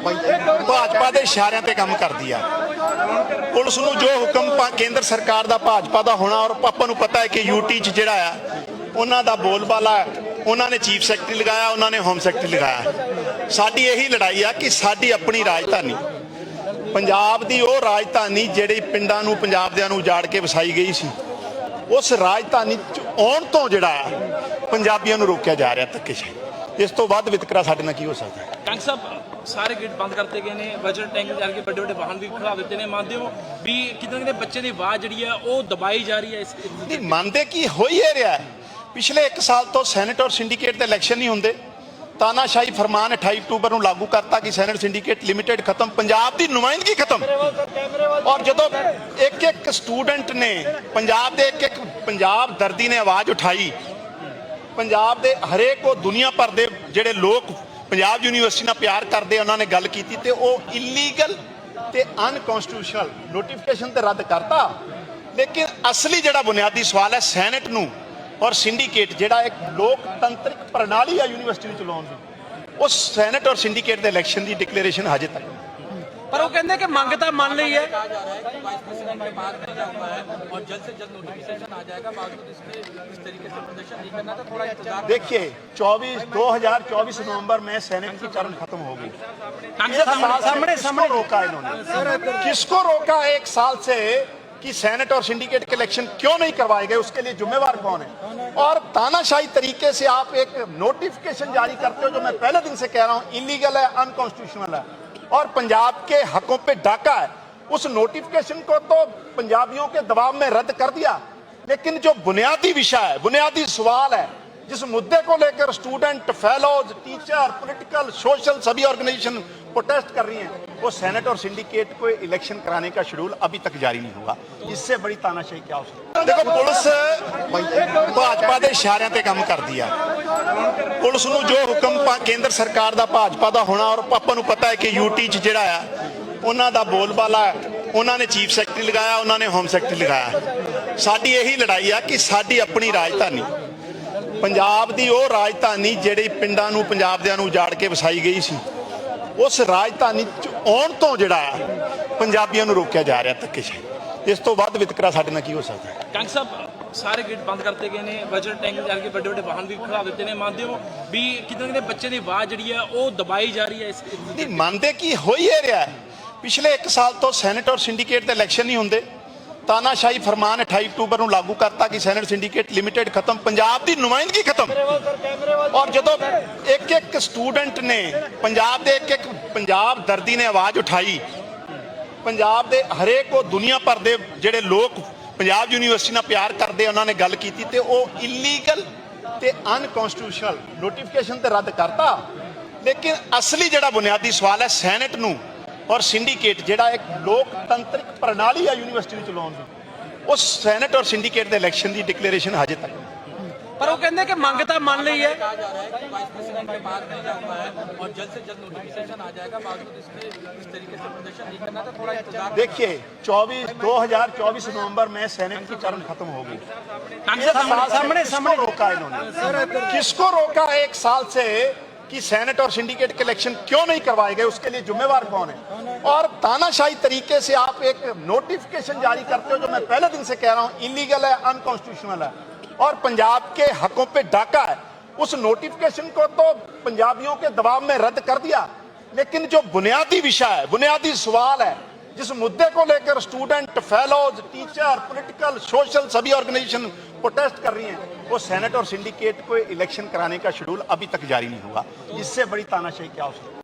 ਭਾਜਪਾ ਦੇ ਇਸ਼ਾਰਿਆਂ ਤੇ ਕੰਮ ਕਰਦੀ ਆ। ਪੁਲਿਸ ਨੂੰ ਜੋ ਹੁਕਮ ਕੇਂਦਰ ਸਰਕਾਰ ਦਾ ਭਾਜਪਾ ਦਾ ਹੋਣਾ ਔਰ ਆਪਾਂ ਨੂੰ ਪਤਾ ਹੈ ਕਿ ਯੂਟੀ ਚ ਜਿਹੜਾ ਆ, ਉਹਨਾਂ ਦਾ ਬੋਲਬਾਲਾ, ਉਹਨਾਂ ਨੇ ਚੀਫ ਸੈਕਟਰੀ ਲਗਾਇਆ, ਉਹਨਾਂ ਨੇ ਹੋਮ ਸੈਕਟਰੀ ਲਗਾਇਆ। ਸਾਡੀ ਇਹੀ ਲੜਾਈ ਆ ਕਿ ਸਾਡੀ ਆਪਣੀ ਰਾਜਧਾਨੀ, ਪੰਜਾਬ ਦੀ ਉਹ ਰਾਜਧਾਨੀ ਜਿਹੜੀ ਪਿੰਡਾਂ ਨੂੰ ਪੰਜਾਬ ਦਿਆਂ ਨੂੰ ਉਜਾੜ ਕੇ ਵਸਾਈ ਗਈ ਸੀ, ਉਸ ਰਾਜਧਾਨੀ ਚ ਆਉਣ ਤੋਂ ਜਿਹੜਾ ਪੰਜਾਬੀਆਂ ਨੂੰ ਰੋਕਿਆ ਜਾ ਰਿਹਾ ਧੱਕੇਸ਼ਾਹੀ। ਇਸ ਤੋਂ ਵੱਧ ਵਿਤਕਰਾ ਸਾਡੇ ਨਾਲ ਕੀ ਹੋ ਸਕਦਾ? ਹੈ ਟੈਂਕ ਸਾਹਿਬ ਸਾਰੇ ਗੇਟ ਬੰਦ ਕਰਤੇ ਗਏ ਨੇ ਵਜਰ ਟੈਂਕ ਜਾ ਕੇ ਵੱਡੇ ਵੱਡੇ ਵਾਹਨ ਵੀ ਖੜਾ ਦਿੱਤੇ ਨੇ। ਮੰਨਦੇ ਹੋ ਵੀ ਕਿਤੇ ਕਿਤੇ ਬੱਚੇ ਦੀ ਆਵਾਜ਼ ਜਿਹੜੀ ਹੈ, ਉਹ ਦਬਾਈ ਜਾ ਰਹੀ ਹੈ ਇਸ ਨਹੀਂ, ਮੰਨਦੇ ਕੀ ਹੋਈ ਹੀ ਰਿਹਾ ਪਿਛਲੇ 1 ਸਾਲ ਤੋਂ ਸੈਨੇਟ ਔਰ ਸਿੰਡੀਕੇਟ ਦੇ ਇਲੈਕਸ਼ਨ ਨਹੀਂ ਹੁੰਦੇ। ਤਾਨਾਸ਼ਾਹੀ ਫਰਮਾਨ 28 ਅਕਤੂਬਰ ਨੂੰ ਲਾਗੂ ਕਰਤਾ ਕਿ ਸੈਨੇਟ ਸਿੰਡੀਕੇਟ ਲਿਮਿਟਿਡ ਖਤਮ, ਪੰਜਾਬ ਦੀ ਨੁਮਾਇੰਦਗੀ ਖਤਮ। ਔਰ ਜਦੋਂ ਇੱਕ ਇੱਕ ਸਟੂਡੈਂਟ ਨੇ, ਪੰਜਾਬ ਦੇ ਇੱਕ ਇੱਕ ਪੰਜਾਬ ਦਰਦੀ ਨੇ ਆਵਾਜ਼ ਉਠਾਈ, ਪੰਜਾਬ ਦੇ ਹਰੇਕ ਉਹ ਦੁਨੀਆ ਭਰ ਦੇ ਜਿਹੜੇ ਲੋਕ ਪੰਜਾਬ ਯੂਨੀਵਰਸਿਟੀ ਨਾਲ ਪਿਆਰ ਕਰਦੇ ਉਹਨਾਂ ਨੇ ਗੱਲ ਕੀਤੀ ਤੇ ਉਹ ਇਲੀਗਲ ਤੇ ਅਨਕਨਸਟੀਟਿਊਸ਼ਨਲ ਨੋਟੀਫਿਕੇਸ਼ਨ ਤੇ ਰੱਦ ਕਰਤਾ। ਲੇਕਿਨ ਅਸਲੀ ਜਿਹੜਾ ਬੁਨਿਆਦੀ ਸਵਾਲ ਹੈ, ਸੈਨੇਟ ਨੂੰ ਔਰ ਸਿੰਡੀਕੇਟ ਜਿਹੜਾ ਇੱਕ ਲੋਕਤੰਤਰਿਕ ਪ੍ਰਣਾਲੀ ਆ ਯੂਨੀਵਰਸਿਟੀ ਨੂੰ ਚਲਾਉਣ ਦੀ ਉਸ ਸੈਨੇਟ ਔਰ ਸਿੰਡੀਕੇਟ ਦੇ ਇਲੈਕਸ਼ਨ ਦੀ ਡਿਕਲੇਰੇਸ਼ਨ ਹਜੇ ਤੱਕ। پر وہ کہنے ہے کہ وائس مان کے ہے۔ دیکھئے دیکھیے چوبیس دو ہزار چوبیس نومبر میں سینٹ کی چرن ختم ہوگی کس کو روکا انہوں نے؟ کس کو روکا ایک سال سے کہ سینٹ اور سنڈیکیٹ کے الیکشن کیوں نہیں کروائے گئے؟ اس کے لیے وار کون ہے؟ اور تانہ شاہی طریقے سے آپ ایک نوٹیفکیشن جاری کرتے ہو جو میں پہلے دن سے کہہ رہا ہوں انلیگل ہے انکونسٹیوشنل ہے۔ اور پنجاب کے حقوں پہ ڈاکہ ہے۔ اس نوٹیفکیشن کو تو پنجابیوں کے دباؤ میں رد کر دیا۔ لیکن جو بنیادی وشا ہے بنیادی سوال ہے جس مدے کو لے کر student fellows teacher political social سبھی آرگنائزیشن پروٹیسٹ کر رہی ہیں وہ سینٹ اور سنڈیکیٹ کو الیکشن کرانے کا شیڈول ابھی تک جاری نہیں ہوا۔ اس سے بڑی تاناشاہی کیا ہو سکتی ہے؟ دیکھو پولیس بھاجپا کے اشارے تے کام کر دیا۔ ਪੁਲਿਸ ਨੂੰ ਜੋ ਹੁਕਮ ਕੇਂਦਰ ਸਰਕਾਰ ਦਾ, ਭਾਜਪਾ ਦਾ ਹੋਣਾ ਔਰ ਆਪਾਂ ਨੂੰ ਪਤਾ ਹੈ ਕਿ ਯੂਟੀ ਚ ਜਿਹੜਾ ਆ, ਉਹਨਾਂ ਦਾ ਬੋਲਬਾਲਾ ਉਹਨਾਂ ਨੇ ਚੀਫ ਸੈਕਟਰੀ ਲਗਾਇਆ, ਉਹਨਾਂ ਨੇ ਹੋਮ ਸੈਕਟਰੀ ਲਗਾਇਆ। ਸਾਡੀ ਇਹੀ ਲੜਾਈ ਆ ਕਿ ਸਾਡੀ ਆਪਣੀ ਰਾਜਧਾਨੀ, ਪੰਜਾਬ ਦੀ ਉਹ ਰਾਜਧਾਨੀ ਜਿਹੜੀ ਪਿੰਡਾਂ ਨੂੰ ਪੰਜਾਬ ਦਿਆਂ ਨੂੰ ਉਜਾੜ ਕੇ ਵਸਾਈ ਗਈ ਸੀ, ਉਸ ਰਾਜਧਾਨੀ ਚ ਆਉਣ ਤੋਂ ਜਿਹੜਾ ਪੰਜਾਬੀਆਂ ਨੂੰ ਰੋਕਿਆ ਜਾ ਰਿਹਾ ਧੱਕੇਸ਼ਾਹੀ। ਇਸ ਤੋਂ ਵੱਧ ਵਿਤਕਰਾ ਸਾਡੇ ਨਾਲ ਕੀ ਹੋ ਸਕਦਾ? ਹੈ ਟੈਂਕ ਸਾਹਿਬ ਸਾਰੇ ਗੇਟ ਬੰਦ ਕਰਤੇ ਗਏ ਨੇ ਵਜਰ ਟੈਂਕ ਜਾ ਕੇ ਵੱਡੇ ਵੱਡੇ ਵਾਹਨ ਵੀ ਖੜਾ ਦਿੱਤੇ ਨੇ। ਮੰਨਦੇ ਹੋ ਵੀ ਕਿਤੇ ਨਾ ਕਿਤੇ ਬੱਚੇ ਦੀ ਆਵਾਜ਼ ਜਿਹੜੀ ਹੈ, ਉਹ ਦਬਾਈ ਜਾ ਰਹੀ ਹੈ ਇਸ ਨਹੀਂ, ਮੰਨਦੇ ਕੀ ਹੋ ਹੀ ਰਿਹਾ? ਪਿਛਲੇ 1 ਸਾਲ ਤੋਂ ਸੈਨੇਟ ਔਰ ਸਿੰਡੀਕੇਟ ਦੇ ਇਲੈਕਸ਼ਨ ਨਹੀਂ ਹੁੰਦੇ। ਤਾਨਾਸ਼ਾਹੀ ਫਰਮਾਨ 28 ਅਕਤੂਬਰ ਨੂੰ ਲਾਗੂ ਕਰਤਾ ਕਿ ਸੈਨੇਟ ਸਿੰਡੀਕੇਟ ਲਿਮਿਟਿਡ ਖਤਮ, ਪੰਜਾਬ ਦੀ ਨੁਮਾਇੰਦਗੀ ਖਤਮ। ਔਰ ਜਦੋਂ ਇੱਕ ਇੱਕ ਸਟੂਡੈਂਟ ਨੇ ਪੰਜਾਬ ਦੇ ਇੱਕ ਇੱਕ ਪੰਜਾਬ ਦਰਦੀ ਨੇ ਆਵਾਜ਼ ਉਠਾਈ, ਪੰਜਾਬ ਦੇ ਹਰੇਕ ਉਹ ਦੁਨੀਆ ਭਰ ਦੇ ਜਿਹੜੇ ਲੋਕ ਪੰਜਾਬ ਯੂਨੀਵਰਸਿਟੀ ਨਾਲ ਪਿਆਰ ਕਰਦੇ ਉਹਨਾਂ ਨੇ ਗੱਲ ਕੀਤੀ ਤੇ ਉਹ ਇਲੀਗਲ ਤੇ ਅਨਕਨਸਟੀਟਿਊਸ਼ਨਲ ਨੋਟੀਫਿਕੇਸ਼ਨ ਤੇ ਰੱਦ ਕਰਤਾ। ਲੇਕਿਨ ਅਸਲੀ ਜਿਹੜਾ ਬੁਨਿਆਦੀ ਸਵਾਲ ਹੈ, ਸੈਨੇਟ ਨੂੰ ਔਰ ਸਿੰਡੀਕੇਟ ਜਿਹੜਾ ਇੱਕ ਲੋਕਤੰਤਰਿਕ ਪ੍ਰਣਾਲੀ ਆ ਯੂਨੀਵਰਸਿਟੀ ਨੂੰ ਚਲਾਉਣ ਦੀ ਉਸ ਸੈਨੇਟ ਔਰ ਸਿੰਡੀਕੇਟ ਦੇ ਇਲੈਕਸ਼ਨ ਦੀ ਡਿਕਲੇਰੇਸ਼ਨ ਹਜੇ ਤੱਕ। ਪਰ ਉਹ ਕਹਿੰਦੇ ਕਿ ਮੰਗ ਤਾਂ ਮੰਨ ਲਈ ਹੈ कहा जा रहा है कि वाइस प्रेसिडेंट के पास भेजा हुआ है और जल्द से जल्द नोटिफिकेशन आ जाएगा बावजूद इसके इस तरीके से प्रदर्शन नहीं करना था थोड़ा इंतजार देखिए 24 2024 नवंबर में सेनेट की टर्म खत्म होगी ਟੈਂਕ एक ਸਾਹਿਬ साल सामने सामने रोका इन्होंने किसको रोका एक साल से कि सेनेट और सिंडिकेट के इलेक्शन क्यों नहीं करवाए गए उसके लिए जिम्मेवार कौन है और तानाशाही तरीके से आप एक नोटिफिकेशन जारी करते हो जो मैं पहले दिन से कह रहा हूं इलीगल है अनकॉन्स्टिट्यूशनल اور پنجاب کے حقوں پہ ڈاکہ ہے۔ اس نوٹیفکیشن کو تو پنجابیوں کے دباؤ میں رد کر دیا۔ لیکن جو بنیادی وشا ہے، بنیادی سوال ہے، جس مدے کو لے کر student fellows teacher political social سبھی آرگنائزیشن پروٹیسٹ کر رہی ہیں، وہ سینٹ اور سنڈیکیٹ کو الیکشن کرانے کا شیڈول ابھی تک جاری نہیں ہوا۔ اس سے بڑی تاناشاہی کیا ہو سکتی